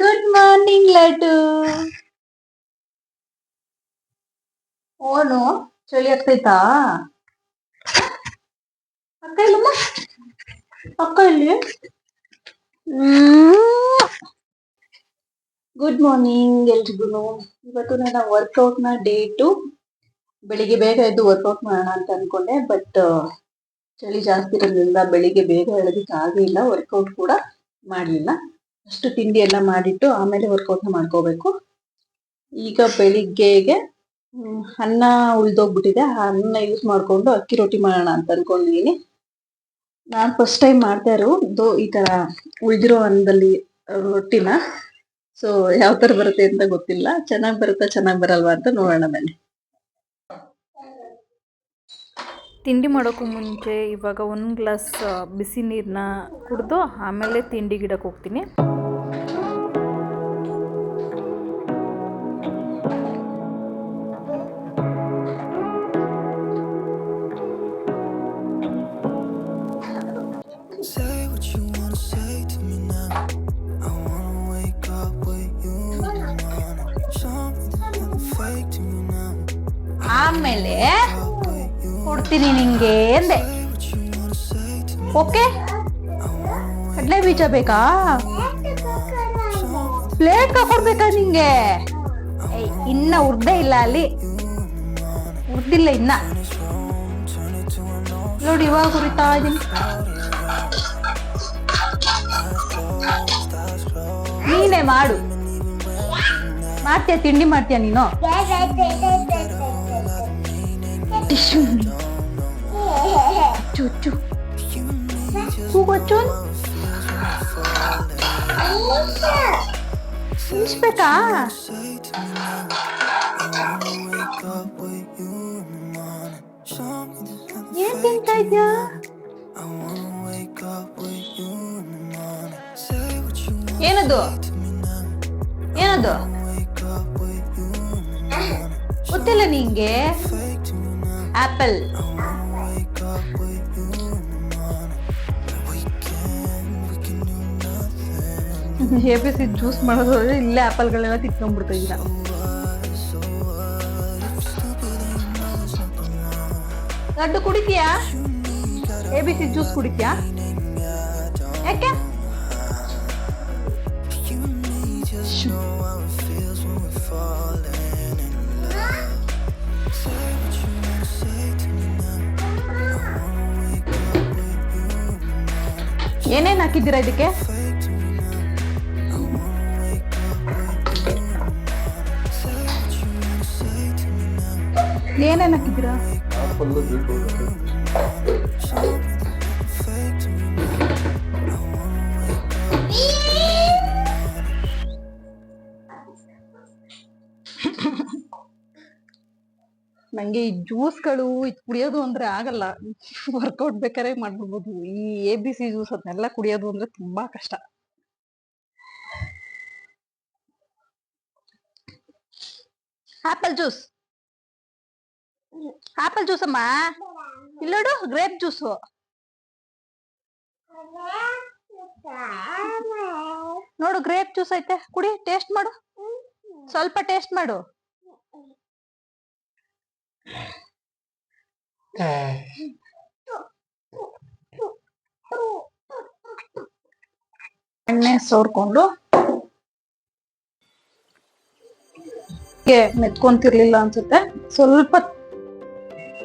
Good morning laddu ಓನು ಚಳಿ ಆಗ್ತೈತಾ? ಅಕ್ಕ ಇಲ್ಲಮ್ಮ? ಅಕ್ಕ ಇಲ್ಲಿ? ಗುಡ್ ಮಾರ್ನಿಂಗ್ ಎಲ್ರಿಗೂ. ಇವತ್ತು ನನ್ನ ವರ್ಕೌಟ್ನ ಡೇಟು ಬೆಳಿಗ್ಗೆ ಬೇಗ ಎದ್ದು ವರ್ಕೌಟ್ ಮಾಡೋಣ ಅಂತ ಅನ್ಕೊಂಡೆ ಬಟ್ ಚಳಿ ಜಾಸ್ತಿ ಇರೋದ್ರಿಂದ ಬೆಳಿಗ್ಗೆ ಬೇಗ ಹೇಳೋದಕ್ಕೆ ಆಗಲಿಲ್ಲ ವರ್ಕೌಟ್ ಕೂಡ ಮಾಡಲಿಲ್ಲ. ಅಷ್ಟು ತಿಂಡಿ ಎಲ್ಲ ಮಾಡಿಟ್ಟು ಆಮೇಲೆ ವರ್ಕೌಟ್ ಮಾಡ್ಕೋಬೇಕು. ಈಗ ಬೆಳಿಗ್ಗೆಗೆ ಅನ್ನ ಉಳಿದೋಗ್ಬಿಟ್ಟಿದೆ. ಆ ಅನ್ನ ಯೂಸ್ ಮಾಡ್ಕೊಂಡು ಅಕ್ಕಿ ರೊಟ್ಟಿ ಮಾಡೋಣ ಅಂತ ಅನ್ಕೊಂಡಿದೀನಿ. ನಾನ್ ಫಸ್ಟ್ ಟೈಮ್ ಮಾಡ್ತಾ ಇರೋದು ಈ ತರ ಉಳಿದಿರೋ ಅನ್ನದಲ್ಲಿ ರೊಟ್ಟಿನ. ಸೊ ಯಾವ ತರ ಬರುತ್ತೆ ಅಂತ ಗೊತ್ತಿಲ್ಲ. ಚೆನ್ನಾಗ್ ಬರುತ್ತಾ ಚೆನ್ನಾಗಿ ಬರಲ್ವಾ ಅಂತ ನೋಡೋಣ ಬನ್ನಿ. ತಿಂಡಿ ಮಾಡೋಕ್ಕೂ ಮುಂಚೆ ಇವಾಗ ಒಂದು ಗ್ಲಾಸ್ ಬಿಸಿ ನೀರನ್ನ ಕುಡಿದು ಆಮೇಲೆ ತಿಂಡಿ ಗಿಡಕ್ಕೆ ಹೋಗ್ತೀನಿ. ಕೊಡ್ತೀನಿ ನಿಂಗೆ me. ಓಕೆ? ಕಡಲೆ ಬೀಜ ಬೇಕಾ? ಪ್ಲೇಟ್ ಕೊಡ್ಬೇಕಾ ನಿಂಗೆ? ಇನ್ನ ಉರ್ದೇ ಇಲ್ಲ ಅಲ್ಲಿ. ಉರ್ದಿಲ್ಲ ಇನ್ನ. ನೋಡಿ ಇವಾಗ ಉರಿತಾ ಇದೀನಿ. ನೀನೇ ಮಾಡು. ಮಾಡ್ತೀಯ ತಿಂಡಿ ಮಾಡ್ತೀಯ ನೀನು? ಟಿಶ್ಯೂ. ಚು, ಚು. ಕೂಗೊಚ್ಚು. ತಿನ್ಸ್ಬೇಕಾ ಏನ್ ತಿಂತಾ ಇದ್ಯಾ I wanna wake up with A B C juice ಮಾಡೋದ್ರೆ ಇಲ್ಲೇ ಆಪಲ್ಗಳೆಲ್ಲ ತಿನ್ಕೊಂಡ್ಬಿಡ್ತಾ ಇದ್ದೀರಾ? ಲಡ್ಡು ಕುಡಿತೀಯಾ? ಎ ಬಿ ಸಿ ಜ್ಯೂಸ್ ಕುಡಿತೀಯಾ? ಯಾಕೆ? ಏನೇನು ಹಾಕಿದ್ದೀರಾ me ಏನೇನ್ ಹಾಕಿದ್ದೀರಾ ನಂಗೆ ಈ ಜ್ಯೂಸ್ಗಳು ಇದು ಕುಡಿಯೋದು ಅಂದ್ರೆ ಆಗಲ್ಲ. ವರ್ಕೌಟ್ ಬೇಕಾರೆ ಮಾಡ್ಬಿಡ್ಬೋದು. ಈ ಎ ಬಿ ಸಿ ಜ್ಯೂಸ್ ಅದನ್ನೆಲ್ಲ ಕುಡಿಯೋದು ಅಂದ್ರೆ ತುಂಬಾ ಕಷ್ಟ. Apple juice. ಆಪಲ್ ಜ್ಯೂಸ್ ಅಮ್ಮ? ಇಲ್ಲೋಡು ಗ್ರೇಪ್ ಜ್ಯೂಸು ನೋಡು ಗ್ರೇಪ್ ಜ್ಯೂಸ್ ಐತೆ. ಕುಡಿ ಟೇಸ್ಟ್ ಮಾಡು. ಸ್ವಲ್ಪ ಟೇಸ್ಟ್ ಮಾಡು. ಎಣ್ಣೆ ಸೋರ್ಕೊಂಡು ಮೆತ್ಕೊಂತಿರ್ಲಿಲ್ಲ ಅನ್ಸುತ್ತೆ. ಸ್ವಲ್ಪ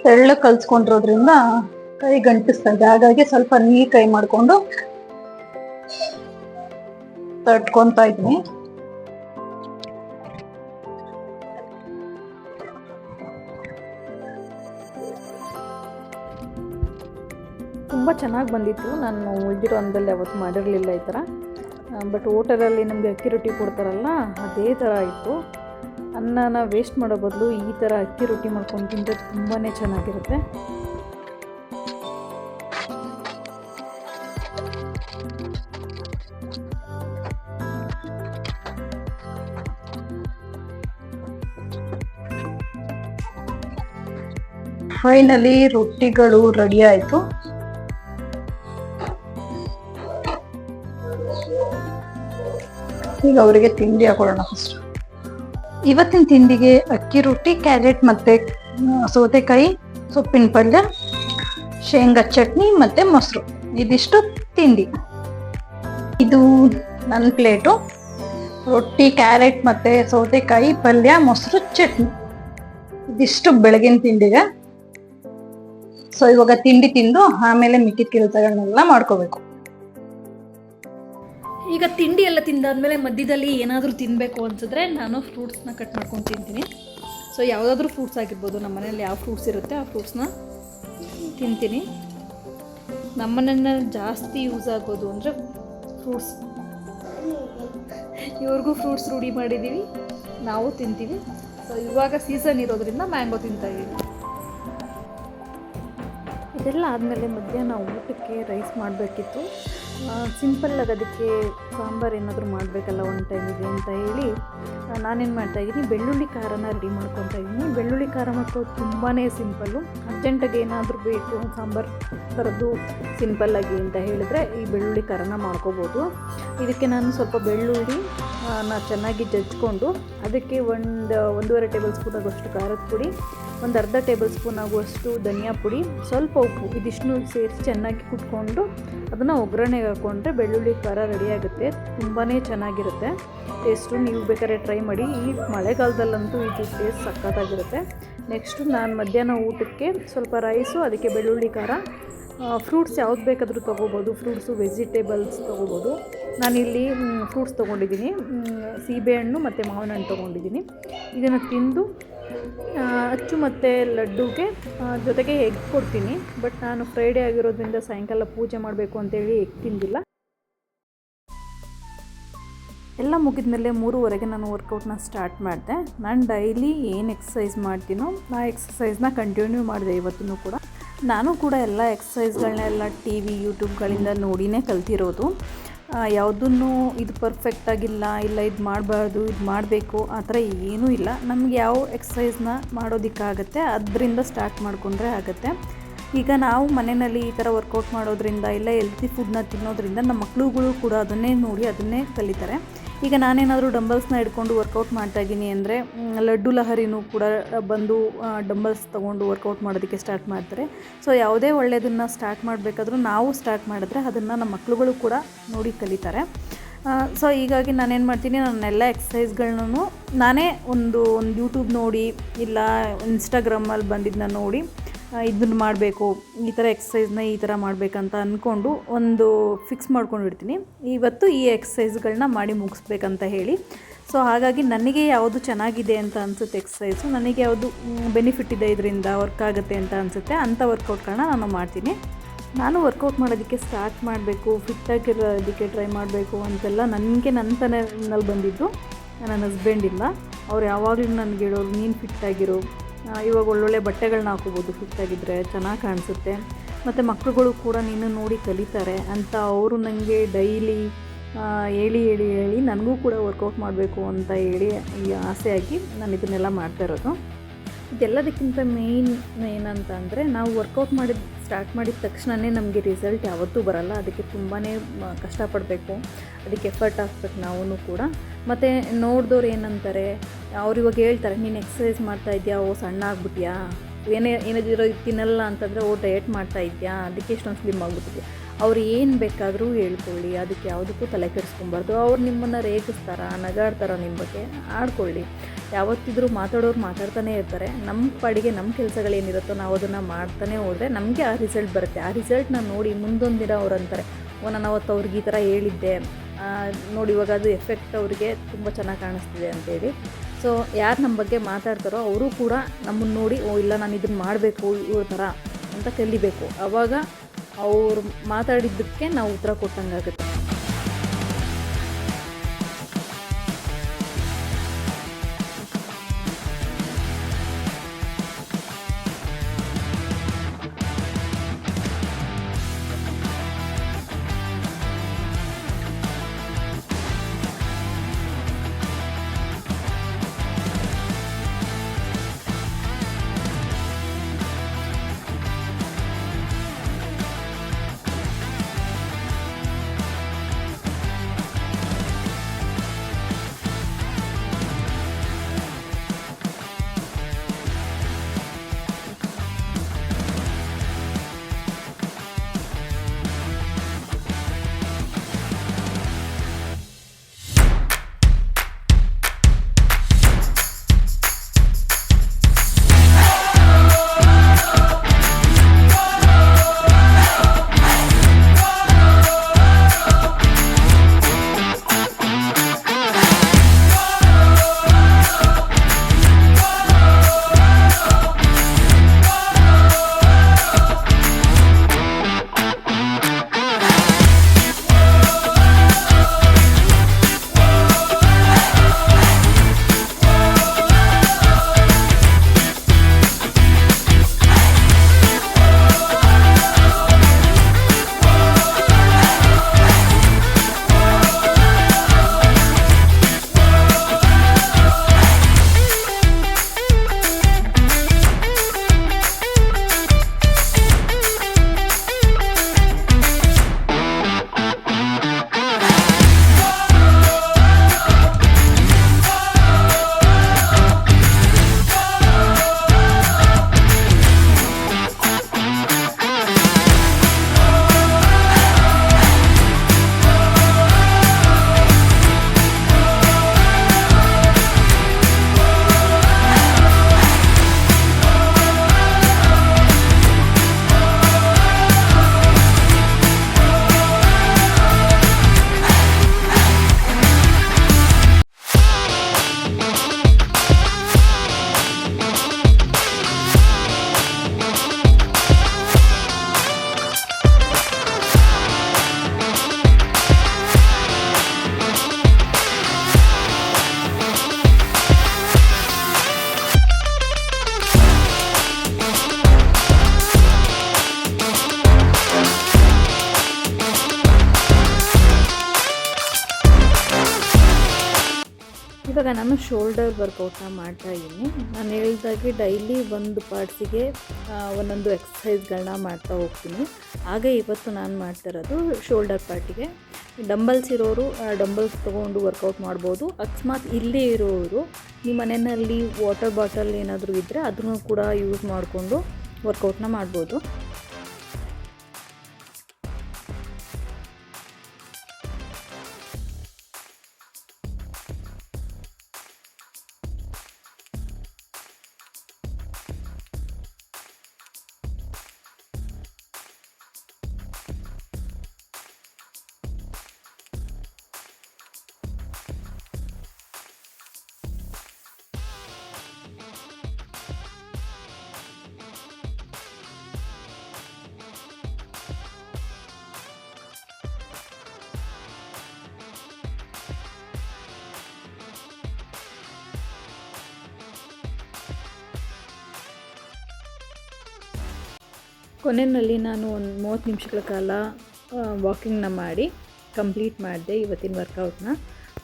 ತೆಳ್ಳ ಕಲ್ಸ್ಕೊಂಡಿರೋದ್ರಿಂದ ಕೈ ಗಂಟಿಸ್ತಾ ಇದೆ ಹಾಗಾಗಿ ಸ್ವಲ್ಪ ನೀರು ಕೈ ಮಾಡಿಕೊಂಡು ತಟ್ಕೊತಾ ಇದ್ದೀನಿ ತುಂಬ ಚೆನ್ನಾಗಿ ಬಂದಿತ್ತು. ನಾನು ಉಳಿದಿರೋ ಅನ್ನದಲ್ಲಿ ಯಾವತ್ತು ಮಾಡಿರಲಿಲ್ಲ ಈ ಥರ ಬಟ್ ಹೋಟೆಲಲ್ಲಿ ನಮಗೆ ಅಕ್ಕಿ ರೊಟ್ಟಿ ಕೊಡ್ತಾರಲ್ಲ, ಅದೇ ಥರ ಇತ್ತು. ಅನ್ನನ ವೇಸ್ಟ್ ಮಾಡೋ ಬದಲು ಈ ಥರ ಅಕ್ಕಿ ರೊಟ್ಟಿ ಮಾಡ್ಕೊಂಡು ತಿಂದರೆ ತುಂಬಾ ಚೆನ್ನಾಗಿರುತ್ತೆ. ಫೈನಲಿ ರೊಟ್ಟಿಗಳು ರೆಡಿ ಆಯಿತು. ಈಗ ಅವರಿಗೆ ತಿಂಡಿ ಹಾಕೊಳ್ಳೋಣ ಫಸ್ಟ್ ಇವತ್ತಿನ ತಿಂಡಿಗೆ ಅಕ್ಕಿ ರೊಟ್ಟಿ, ಕ್ಯಾರೆಟ್ ಮತ್ತೆ ಸೌತೆಕಾಯಿ, ಸೊಪ್ಪಿನ ಪಲ್ಯ, ಶೇಂಗಾ ಚಟ್ನಿ ಮತ್ತೆ ಮೊಸರು. ಇದಿಷ್ಟು ತಿಂಡಿ. ಇದು ನನ್ನ ಪ್ಲೇಟು. ರೊಟ್ಟಿ, ಕ್ಯಾರೆಟ್ ಮತ್ತೆ ಸೌತೆಕಾಯಿ, ಪಲ್ಯ, ಮೊಸರು, ಚಟ್ನಿ. ಇದಿಷ್ಟು ಬೆಳಗಿನ ತಿಂಡಿಗೆ. ಸೊ ಇವಾಗ ತಿಂಡಿ ತಿಂದು ಆಮೇಲೆ ಮಿಕ್ಕಿದ ಕೆಲಸಗಳನ್ನೆಲ್ಲ ಮಾಡ್ಕೋಬೇಕು. ಈಗ ತಿಂಡಿ ಎಲ್ಲ ತಿಂದಾದ್ಮೇಲೆ ಮಧ್ಯದಲ್ಲಿ ಏನಾದರೂ ತಿನ್ನಬೇಕು ಅನಿಸಿದ್ರೆ ನಾನು ಫ್ರೂಟ್ಸ್ನ ಕಟ್ ಮಾಡ್ಕೊಂಡು ತಿಂತೀನಿ. ಸೊ ಯಾವುದಾದ್ರೂ ಫ್ರೂಟ್ಸ್ ಆಗಿರ್ಬೋದು, ನಮ್ಮ ಮನೇಲಿ ಯಾವ ಫ್ರೂಟ್ಸ್ ಇರುತ್ತೆ, ಆ ಫ್ರೂಟ್ಸ್ನ ತಿಂತೀನಿ. ನಮ್ಮ ಮನೆಯಲ್ಲಿ ಜಾಸ್ತಿ ಯೂಸ್ ಆಗೋದು ಅಂದರೆ ಫ್ರೂಟ್ಸ್ ಇವ್ರಿಗೂ ಫ್ರೂಟ್ಸ್ ರೂಢಿ ಮಾಡಿದ್ದೀವಿ ನಾವು ತಿಂತೀವಿ. ಸೊ ಇವಾಗ ಸೀಸನ್ ಇರೋದ್ರಿಂದ ಮ್ಯಾಂಗೋ ತಿಂತಾ ಇದ್ದೀವಿ ಇದೆಲ್ಲ ಆದಮೇಲೆ ಮಧ್ಯಾಹ್ನ ಊಟಕ್ಕೆ ರೈಸ್ ಮಾಡಬೇಕಿತ್ತು. ಸಿಂಪಲ್ಲಾಗಿ ಅದಕ್ಕೆ ಸಾಂಬಾರು ಏನಾದರೂ ಮಾಡಬೇಕಲ್ಲ ಒಂದು ಟೈಮಿಗೆ ಅಂತ ಹೇಳಿ ನಾನೇನು ಮಾಡ್ತಾಯಿದ್ದೀನಿ ಬೆಳ್ಳುಳ್ಳಿ ಖಾರನ ರೆಡಿ ಮಾಡ್ಕೊತಾ ಇದ್ದೀನಿ. ಬೆಳ್ಳುಳ್ಳಿ ಖಾರ ಮತ್ತು ತುಂಬಾ ಸಿಂಪಲ್ಲು ಅರ್ಜೆಂಟಾಗಿ ಏನಾದರೂ ಬೇಕು, ಸಾಂಬಾರು ಥರದ್ದು ಸಿಂಪಲ್ಲಾಗಿ ಅಂತ ಹೇಳಿದ್ರೆ ಈ ಬೆಳ್ಳುಳ್ಳಿ ಖಾರನ ಮಾಡ್ಕೋಬೋದು. ಇದಕ್ಕೆ ನಾನು ಸ್ವಲ್ಪ ಬೆಳ್ಳುಳ್ಳಿ ನಾನು ಚೆನ್ನಾಗಿ ಜಜ್ಕೊಂಡು ಅದಕ್ಕೆ ಒಂದು, ಒಂದೂವರೆ ಟೇಬಲ್ ಸ್ಪೂನ್ ಆಗೋಷ್ಟು ಖಾರದ ಪುಡಿ ಒಂದು ಅರ್ಧ ಟೇಬಲ್ ಸ್ಪೂನ್ ಆಗುವಷ್ಟು ಧನಿಯಾ ಪುಡಿ, ಸ್ವಲ್ಪ ಉಪ್ಪು ಇದಿಷ್ಟು ಸೇರಿಸಿ ಚೆನ್ನಾಗಿ ಕುಟ್ಕೊಂಡು ಅದನ್ನು ಒಗ್ಗರಣೆಗೆ ಹಾಕ್ಕೊಂಡ್ರೆ ಬೆಳ್ಳುಳ್ಳಿ ಖಾರ ರೆಡಿಯಾಗುತ್ತೆ ತುಂಬಾ ಚೆನ್ನಾಗಿರುತ್ತೆ. ಟೇಸ್ಟು ನೀವು ಬೇಕಾದ್ರೆ ಟ್ರೈ ಮಾಡಿ. ಈ ಮಳೆಗಾಲದಲ್ಲಂತೂ ಇದು ಟೇಸ್ಟ್ ಸಕ್ಕತ್ತಾಗಿರುತ್ತೆ ನೆಕ್ಸ್ಟು ನಾನು ಮಧ್ಯಾಹ್ನ ಊಟಕ್ಕೆ ಸ್ವಲ್ಪ ರೈಸು ಅದಕ್ಕೆ ಬೆಳ್ಳುಳ್ಳಿ ಖಾರ ಫ್ರೂಟ್ಸ್ ಯಾವ್ದು ಬೇಕಾದರೂ ತೊಗೋಬೋದು. ಫ್ರೂಟ್ಸು ವೆಜಿಟೇಬಲ್ಸ್ ತೊಗೋಬೋದು. ನಾನಿಲ್ಲಿ ಫ್ರೂಟ್ಸ್ ತೊಗೊಂಡಿದ್ದೀನಿ. ಸೀಬೆಹಣ್ಣು ಮತ್ತು ಮಾವಿನ ಹಣ್ಣು ತೊಗೊಂಡಿದ್ದೀನಿ. ಇದನ್ನು ತಿಂದು ಅಚ್ಚು ಮತ್ತು ಲಡ್ಡುಗೆ ಜೊತೆಗೆ ಎಗ್ ಕೊಡ್ತೀನಿ. ಬಟ್ ನಾನು ಫ್ರೈಡೇ ಆಗಿರೋದ್ರಿಂದ ಸಾಯಂಕಾಲ ಪೂಜೆ ಮಾಡಬೇಕು ಅಂತೇಳಿ ಎಗ್ ತಿಂದಿಲ್ಲ. ಎಲ್ಲ ಮುಗಿದ ಮೇಲೆ ಮೂರುವರೆಗೆ ನಾನು ವರ್ಕೌಟ್ನ ಸ್ಟಾರ್ಟ್ ಮಾಡಿದೆ. ನಾನು ಡೈಲಿ ಏನು ಎಕ್ಸಸೈಸ್ ಮಾಡ್ತೀನೋ ಆ ಎಕ್ಸಸೈಸ್ನ ಕಂಟಿನ್ಯೂ ಮಾಡಿದೆ ಇವತ್ತೂ ಕೂಡ. ನಾನು ಕೂಡ ಎಲ್ಲ ಎಕ್ಸಸೈಸ್ಗಳನ್ನೆಲ್ಲ ಟಿ ವಿ ಯೂಟ್ಯೂಬ್ಗಳಿಂದ ನೋಡಿನೇ ಕಲ್ತಿರೋದು. ಯಾವುದನ್ನು ಇದು ಪರ್ಫೆಕ್ಟಾಗಿಲ್ಲ ಇಲ್ಲ ಇದು ಮಾಡಬಾರ್ದು, ಇದು ಮಾಡಬೇಕು, ಆ ಥರ ಏನೂ ಇಲ್ಲ. ನಮ್ಗೆ ಯಾವ ಎಕ್ಸಸೈಸ್ನ ಮಾಡೋದಕ್ಕಾಗತ್ತೆ, ಅದರಿಂದ ಸ್ಟಾರ್ಟ್ ಮಾಡಿಕೊಂಡ್ರೆ ಆಗುತ್ತೆ. ಈಗ ನಾವು ಮನೆಯಲ್ಲಿ ಈ ಥರ ವರ್ಕೌಟ್ ಮಾಡೋದ್ರಿಂದ, ಇಲ್ಲ ಹೆಲ್ತಿ ಫುಡ್ನ ತಿನ್ನೋದ್ರಿಂದ, ನಮ್ಮ ಮಕ್ಳುಗಳು ಕೂಡ ಅದನ್ನೇ ನೋಡಿ, ಅದನ್ನೇ ಕಲಿತಾರೆ. ಈಗ ನಾನೇನಾದರೂ ಡಂಬಲ್ಸ್ನ ಹಿಡ್ಕೊಂಡು ವರ್ಕೌಟ್ ಮಾಡ್ತಾ ಇದ್ದೀನಿ ಅಂದರೆ ಲಡ್ಡು ಲಹರಿನೂ ಕೂಡ ಬಂದು ಡಂಬಲ್ಸ್ ತೊಗೊಂಡು ವರ್ಕೌಟ್ ಮಾಡೋದಕ್ಕೆ ಸ್ಟಾರ್ಟ್ ಮಾಡ್ತಾರೆ. ಸೊ ಯಾವುದೇ ಒಳ್ಳೆಯದನ್ನು ಸ್ಟಾರ್ಟ್ ಮಾಡಬೇಕಾದ್ರೂ ನಾವು ಸ್ಟಾರ್ಟ್ ಮಾಡಿದ್ರೆ ಅದನ್ನು ನಮ್ಮ ಮಕ್ಕಳುಗಳು ಕೂಡ ನೋಡಿ ಕಲಿತಾರೆ. ಸೊ ಹೀಗಾಗಿ ನಾನೇನು ಮಾಡ್ತೀನಿ, ನನ್ನೆಲ್ಲ ಎಕ್ಸಸೈಸ್ಗಳನ್ನೂ ನಾನೇ ಒಂದು ಒಂದು ಯೂಟ್ಯೂಬ್ ನೋಡಿ, ಇಲ್ಲ ಇನ್ಸ್ಟಾಗ್ರಾಮಲ್ಲಿ ಬಂದಿದ್ದನ್ನ ನೋಡಿ ಇದನ್ನು ಮಾಡಬೇಕು, ಈ ಥರ ಎಕ್ಸಸೈಸ್ನ ಈ ಥರ ಮಾಡಬೇಕಂತ ಅಂದ್ಕೊಂಡು ಒಂದು ಫಿಕ್ಸ್ ಮಾಡ್ಕೊಂಡಿರ್ತೀನಿ ಇವತ್ತು ಈ ಎಕ್ಸಸೈಸ್ಗಳನ್ನ ಮಾಡಿ ಮುಗಿಸ್ಬೇಕಂತ ಹೇಳಿ. ಸೊ ಹಾಗಾಗಿ ನನಗೆ ಯಾವುದು ಚೆನ್ನಾಗಿದೆ ಅಂತ ಅನಿಸುತ್ತೆ ಎಕ್ಸಸೈಸು ನನಗೆ ಯಾವುದು ಬೆನಿಫಿಟ್ ಇದೆ ಇದರಿಂದ ವರ್ಕ್ ಆಗುತ್ತೆ ಅಂತ ಅನಿಸುತ್ತೆ? ಅಂಥ ವರ್ಕೌಟ್ಗಳನ್ನ ನಾನು ಮಾಡ್ತೀನಿ. ನಾನು ವರ್ಕೌಟ್ ಮಾಡೋದಕ್ಕೆ ಸ್ಟಾರ್ಟ್ ಮಾಡಬೇಕು ಫಿಟ್ಟಾಗಿರೋದಕ್ಕೆ ಟ್ರೈ ಮಾಡಬೇಕು ಅಂತೆಲ್ಲ ನನಗೆ ನನ್ನ ತನಲ್ಲಿ ಬಂದಿದ್ದು. ನನ್ನ ಹಸ್ಬೆಂಡಿಂದ ಅವ್ರು ಯಾವಾಗಲೂ ನನಗೆ ಹೇಳೋರು, ನೀನು ಫಿಟ್ಟಾಗಿರೋ ಇವಾಗ ಒಳ್ಳೊಳ್ಳೆ ಬಟ್ಟೆಗಳನ್ನ ಹಾಕೋಬೋದು ಫಿಟ್ಟಾಗಿದ್ದರೆ ಚೆನ್ನಾಗಿ ಕಾಣಿಸುತ್ತೆ. ಮತ್ತು ಮಕ್ಕಳುಗಳು ಕೂಡ ನೀನು ನೋಡಿ ಕಲಿತಾರೆ ಅಂತ ಅವರು ನನಗೆ ಡೈಲಿ ಹೇಳಿ ಹೇಳಿ ಹೇಳಿ ನನಗೂ ಕೂಡ ವರ್ಕೌಟ್ ಮಾಡಬೇಕು ಅಂತ ಹೇಳಿ ಈ ಆಸೆಯಾಗಿ ನಾನು ಇದನ್ನೆಲ್ಲ ಮಾಡ್ತಾ ಇರೋದು. ಇದೆಲ್ಲದಕ್ಕಿಂತ ಮೇಯ್ನ್ ಏನಂತ ಅಂದರೆ ನಾವು ವರ್ಕೌಟ್ ಮಾಡಿದ ಸ್ಟಾರ್ಟ್ ಮಾಡಿದ ತಕ್ಷಣವೇ ನಮಗೆ ರಿಸಲ್ಟ್ ಯಾವತ್ತೂ ಬರಲ್ಲ. ಅದಕ್ಕೆ ತುಂಬಾ ಕಷ್ಟಪಡಬೇಕು. ಅದಕ್ಕೆ ಎಫರ್ಟ್ ಹಾಕ್ಬೇಕು ನಾವೂ ಕೂಡ. ಮತ್ತು ನೋಡಿದವ್ರು ಏನಂತಾರೆ, ಅವ್ರು ಇವಾಗ ಹೇಳ್ತಾರೆ, ನೀನು ಎಕ್ಸಸೈಸ್ ಮಾಡ್ತಾ ಇದೆಯಾ? ಓ, ಸಣ್ಣ ಆಗ್ಬಿಟ್ಯಾ? ಏನೇ, ಏನಾದಿರೋ ತಿನ್ನಲ್ಲ ಅಂತಂದರೆ, ಓ ಡಯಟ್ ಮಾಡ್ತಾ ಇದೆಯಾ? ಅದಕ್ಕೆ ಇಷ್ಟೊಂದು ಸ್ಲಿಮ್ ಆಗ್ಬಿಟ್ಟಿದೆ ಅವ್ರು ಏನು ಬೇಕಾದರೂ ಹೇಳ್ಕೊಳ್ಳಿ. ಅದಕ್ಕೆ ಯಾವುದಕ್ಕೂ ತಲೆ ಕೆಡಿಸ್ಕೊಬಾರ್ದು. ಅವ್ರು ನಿಮ್ಮನ್ನು ರೇಗಿಸ್ತಾರ, ನಗಾಡ್ತಾರ ನಿಮ್ಮ ಬಗ್ಗೆ, ಆಡ್ಕೊಳ್ಳಿ. ಯಾವತ್ತಿದ್ರೂ ಮಾತಾಡೋರು ಮಾತಾಡ್ತಾನೆ ಇರ್ತಾರೆ. ನಮ್ಮ ಪಾಡಿಗೆ ನಮ್ಮ ಕೆಲಸಗಳೇನಿರುತ್ತೋ ನಾವು ಅದನ್ನು ಮಾಡ್ತಾನೆ ಹೋದರೆ ನಮಗೆ ಆ ರಿಸಲ್ಟ್ ಬರುತ್ತೆ. ಆ ರಿಸಲ್ಟ್ನ ನೋಡಿ ಮುಂದೊಂದು ದಿನ ಅವ್ರು ಅಂತಾರೆ, ಓ, ನಾನು ಅವತ್ತು ಅವ್ರಿಗೆ ಈ ಥರ ಹೇಳಿದ್ದೆ. ನೋಡಿ ಇವಾಗ ಅದು ಎಫೆಕ್ಟ್ ಅವರಿಗೆ ತುಂಬ ಚೆನ್ನಾಗಿ ಕಾಣಿಸ್ತಿದೆ ಅಂತೇಳಿ ಸೊ ಯಾರು ನಮ್ಮ ಬಗ್ಗೆ ಮಾತಾಡ್ತಾರೋ ಅವರು ಕೂಡ ನಮ್ಮನ್ನು ನೋಡಿ, ಓ, ಇಲ್ಲ, ನಾನು ಇದನ್ನು ಮಾಡಬೇಕು, ಇವ್ರ ಥರ ಅಂತ ಕಲಿಬೇಕು. ಆವಾಗ ಅವ್ರು ಮಾತಾಡಿದ್ದಕ್ಕೆ ನಾವು ಉತ್ತರ ಕೊಟ್ಟಂಗಾಗುತ್ತೆ. ಶೋಲ್ಡರ್ ವರ್ಕೌಟ್ನ ಮಾಡ್ತಾ ಇದ್ದೀನಿ. ನಾನು ಹೇಳಿದಾಗೆ ಡೈಲಿ ಒಂದು ಪಾರ್ಟ್ಸಿಗೆ ಒಂದೊಂದು ಎಕ್ಸಸೈಸ್ಗಳನ್ನ ಮಾಡ್ತಾ ಹೋಗ್ತೀನಿ. ಹಾಗೆ ಇವತ್ತು ನಾನು ಮಾಡ್ತಿರೋದು ಶೋಲ್ಡರ್ ಪಾರ್ಟಿಗೆ ಡಂಬಲ್ಸ್ ಇರೋರು ಡಂಬಲ್ಸ್ ತೊಗೊಂಡು ವರ್ಕೌಟ್ ಮಾಡ್ಬೋದು. ಅಕಸ್ಮಾತ್ ಇಲ್ಲೇ ಇರೋರು ನಿಮ್ಮ ಮನೆಯಲ್ಲಿ ವಾಟರ್ ಬಾಟಲ್ ಏನಾದರೂ ಇದ್ದರೆ ಅದನ್ನು ಕೂಡ ಯೂಸ್ ಮಾಡಿಕೊಂಡು ವರ್ಕೌಟ್ನ ಮಾಡ್ಬೋದು. ಕೊನೆಯಲ್ಲಿ ನಾನು ಒಂದು ಮೂವತ್ತು ನಿಮಿಷಗಳ ಕಾಲ ವಾಕಿಂಗ್ನ ಮಾಡಿ ಕಂಪ್ಲೀಟ್ ಮಾಡಿದೆ ಇವತ್ತಿನ ವರ್ಕೌಟ್ನ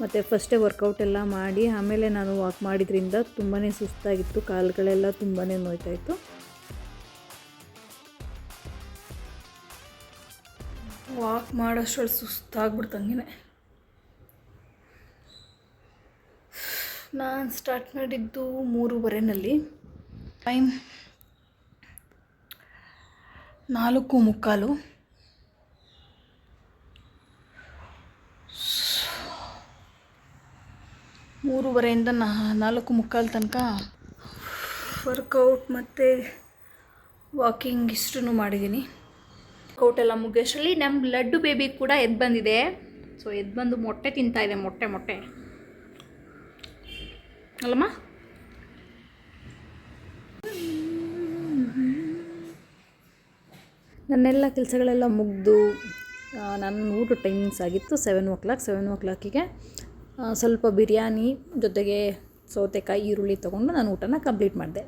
ಮತ್ತು ಫಸ್ಟೇ ವರ್ಕೌಟ್ ಎಲ್ಲ ಮಾಡಿ, ಆಮೇಲೆ ನಾನು ವಾಕ್ ಮಾಡಿದ್ರಿಂದ ತುಂಬಾ ಸುಸ್ತಾಗಿತ್ತು, ಕಾಲುಗಳೆಲ್ಲ ತುಂಬಾ ನೋಯ್ತಾಯಿತ್ತು ವಾಕ್ ಮಾಡೋಷ್ಟರಲ್ಲಿ ಸುಸ್ತಾಗ್ಬಿಡ್ತಂಗೆ ನಾನು ಸ್ಟಾರ್ಟ್ ಮಾಡಿದ್ದು ಮೂರುವರೆನಲ್ಲಿ. ಟೈಮ್ ನಾಲ್ಕು ಮುಕ್ಕಾಲು. ಮೂರುವರೆಯಿಂದ ನಾಲ್ಕು ಮುಕ್ಕಾಲು ತನಕ ವರ್ಕೌಟ್ ಮತ್ತು ವಾಕಿಂಗ್ ಇಷ್ಟು ಮಾಡಿದ್ದೀನಿ. ಎಲ್ಲ ಮುಗಿಯೋಷ್ಟರಲ್ಲಿ ನಮ್ಮ ಲಡ್ಡು ಬೇಬಿ ಕೂಡ ಎದ್ದು ಬಂದಿದೆ. ಸೊ ಎದ್ದು ಬಂದು ಮೊಟ್ಟೆ ತಿಂತಾ ಇದೆ, ಮೊಟ್ಟೆ ಮೊಟ್ಟೆ. ಅಲ್ಲಮ್ಮ? ನನ್ನೆಲ್ಲ ಕೆಲಸಗಳೆಲ್ಲ ಮುಗಿದು ನನ್ನ ಊಟ ಟೈಮಿಂಗ್ಸ್ ಆಗಿತ್ತು ಸೆವೆನ್ ಓ ಕ್ಲಾಕ್ ಸೆವೆನ್ ಓ ಕ್ಲಾಕಿಗೆ ಸ್ವಲ್ಪ ಬಿರಿಯಾನಿ ಜೊತೆಗೆ ಸೌತೆಕಾಯಿ, ಈರುಳ್ಳಿ ತೊಗೊಂಡು ನಾನು ಊಟನ ಕಂಪ್ಲೀಟ್ ಮಾಡಿದೆ.